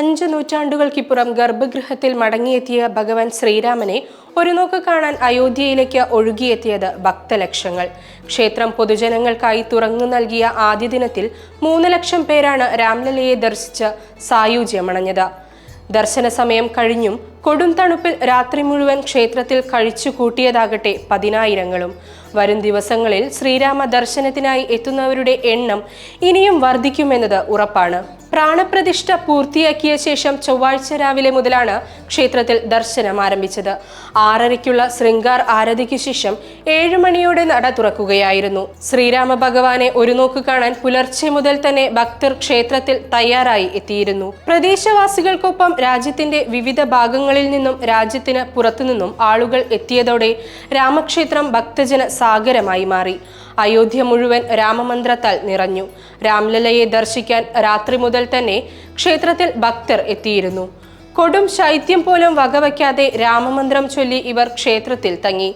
അഞ്ച് നൂറ്റാണ്ടുകൾക്കിപ്പുറം ഗർഭഗൃഹത്തിൽ മടങ്ങിയെത്തിയ ഭഗവാൻ ശ്രീരാമനെ ഒരു നോക്ക് കാണാൻ അയോധ്യയിലേക്ക് ഒഴുകിയെത്തിയത് ഭക്തലക്ഷങ്ങൾ. ക്ഷേത്രം പൊതുജനങ്ങൾക്കായി തുറന്നു നൽകിയ ആദ്യ ദിനത്തിൽ മൂന്ന് ലക്ഷം പേരാണ് രാംലലയെ ദർശിച്ച് സായുജ്യമണഞ്ഞത്. ദർശന സമയം കഴിഞ്ഞും കൊടും തണുപ്പിൽ രാത്രി മുഴുവൻ ക്ഷേത്രത്തിൽ കഴിച്ചു കൂട്ടിയതാകട്ടെ പതിനായിരങ്ങളും. വരും ദിവസങ്ങളിൽ ശ്രീരാമ ദർശനത്തിനായി എത്തുന്നവരുടെ എണ്ണം ഇനിയും വർദ്ധിക്കുമെന്നത് ഉറപ്പാണ്. പ്രാണപ്രതിഷ്ഠ പൂർത്തിയാക്കിയ ശേഷം ചൊവ്വാഴ്ച രാവിലെ മുതലാണ് ക്ഷേത്രത്തിൽ ദർശനം ആരംഭിച്ചത്. ആറരയ്ക്കുള്ള ശൃംഗാർ ആരതിക്ക് ശേഷം ഏഴു മണിയോടെ നട തുറക്കുകയായിരുന്നു. ശ്രീരാമ ഭഗവാനെ ഒരു നോക്ക് കാണാൻ പുലർച്ചെ മുതൽ തന്നെ ഭക്തർ ക്ഷേത്രത്തിൽ തയ്യാറായി എത്തിയിരുന്നു. പ്രദേശവാസികൾക്കൊപ്പം രാജ്യത്തിന്റെ വിവിധ ഭാഗങ്ങളിൽ നിന്നും രാജ്യത്തിന് പുറത്തുനിന്നും ആളുകൾ എത്തിയതോടെ രാമക്ഷേത്രം ഭക്തജന സാഗരമായി മാറി. അയോധ്യ മുഴുവൻ രാമമന്ത്രത്താൽ നിറഞ്ഞു. രാംലലയെ ദർശിക്കാൻ രാത്രി മുതൽ തന്നെ ക്ഷേത്രത്തിൽ ഭക്തർ എത്തിയിരുന്നു. കൊടും ശൈത്യം പോലും വകവയ്ക്കാതെ രാമമന്ത്രം ചൊല്ലി ഇവർ ക്ഷേത്രത്തിൽ തങ്ങി.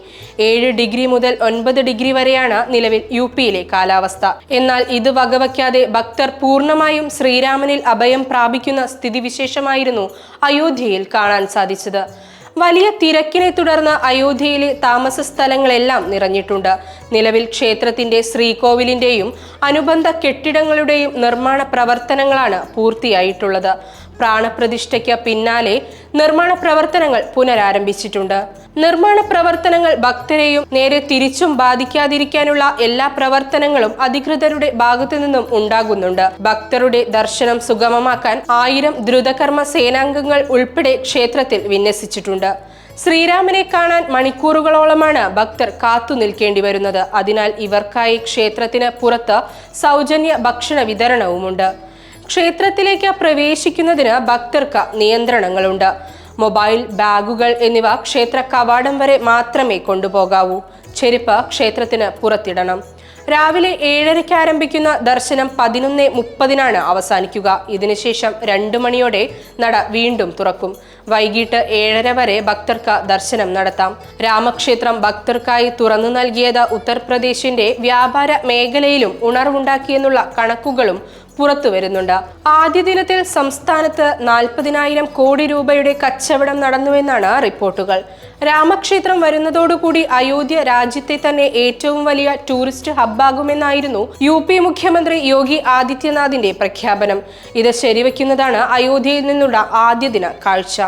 ഏഴ് ഡിഗ്രി മുതൽ ഒൻപത് ഡിഗ്രി വരെയാണ് നിലവിൽ യു പിയിലെ കാലാവസ്ഥ. എന്നാൽ ഇത് വകവയ്ക്കാതെ ഭക്തർ പൂർണമായും ശ്രീരാമനിൽ അഭയം പ്രാപിക്കുന്ന സ്ഥിതിവിശേഷമായിരുന്നു അയോധ്യയിൽ കാണാൻ സാധിച്ചത്. വലിയ തിരക്കിനെ തുടർന്ന് അയോധ്യയിലെ താമസ സ്ഥലങ്ങളെല്ലാം നിറഞ്ഞിട്ടുണ്ട്. നിലവിൽ ക്ഷേത്രത്തിന്റെ ശ്രീകോവിലിന്റെയും അനുബന്ധ കെട്ടിടങ്ങളുടെയും നിർമ്മാണ പ്രവർത്തനങ്ങളാണ് പൂർത്തിയായിട്ടുള്ളത്. പ്രാണപ്രതിഷ്ഠയ്ക്ക് പിന്നാലെ നിർമ്മാണ പ്രവർത്തനങ്ങൾ പുനരാരംഭിച്ചിട്ടുണ്ട്. നിർമ്മാണ പ്രവർത്തനങ്ങൾ ഭക്തരെയും നേരെ തിരിച്ചും ബാധിക്കാതിരിക്കാനുള്ള എല്ലാ പ്രവർത്തനങ്ങളും അധികൃതരുടെ ഭാഗത്തു നിന്നും ഉണ്ടാകുന്നുണ്ട്. ഭക്തരുടെ ദർശനം സുഗമമാക്കാൻ ആയിരം ദ്രുതകർമ്മ സേനാംഗങ്ങൾ ഉൾപ്പെടെ ക്ഷേത്രത്തിൽ വിന്യസിച്ചിട്ടുണ്ട്. ശ്രീരാമനെ കാണാൻ മണിക്കൂറുകളോളമാണ് ഭക്തർ കാത്തു നിൽക്കേണ്ടി വരുന്നത്. അതിനാൽ ഇവർക്കായി ക്ഷേത്രത്തിന് പുറത്ത് സൗജന്യ ഭക്ഷണ വിതരണവുമുണ്ട്. ക്ഷേത്രത്തിലേക്ക് പ്രവേശിക്കുന്നതിന് ഭക്തർക്ക് നിയന്ത്രണങ്ങളുണ്ട്. മൊബൈൽ ബാഗുകൾ എന്നിവ ക്ഷേത്ര കവാടം വരെ മാത്രമേ കൊണ്ടുപോകാവൂ. ചെരുപ്പ് ക്ഷേത്രത്തിന് പുറത്തിടണം. രാവിലെ ഏഴരയ്ക്ക് ആരംഭിക്കുന്ന ദർശനം പതിനൊന്ന് മുപ്പതിനാണ് അവസാനിക്കുക. ഇതിനുശേഷം രണ്ടു മണിയോടെ നട വീണ്ടും തുറക്കും. വൈകിട്ട് ഏഴര വരെ ഭക്തർക്ക് ദർശനം നടത്താം. രാമക്ഷേത്രം ഭക്തർക്കായി തുറന്നു നൽകിയത് ഉത്തർപ്രദേശിന്റെ വ്യാപാര മേഖലയിലും ഉണർവുണ്ടാക്കിയെന്നുള്ള കണക്കുകളും പുറത്തു വരുന്നുണ്ട്. ആദ്യ ദിനത്തിൽ സംസ്ഥാനത്ത് നാൽപ്പതിനായിരം കോടി രൂപയുടെ കച്ചവടം നടന്നുവെന്നാണ് റിപ്പോർട്ടുകൾ. രാമക്ഷേത്രം വരുന്നതോടുകൂടി അയോധ്യ രാജ്യത്തെ തന്നെ ഏറ്റവും വലിയ ടൂറിസ്റ്റ് ഹബ്ബാകുമെന്നായിരുന്നു യു പി മുഖ്യമന്ത്രി യോഗി ആദിത്യനാഥിന്റെ പ്രഖ്യാപനം. ഇത് ശരിവെക്കുന്നതാണ് അയോധ്യയിൽ നിന്നുള്ള ആദ്യ ദിന കാഴ്ച.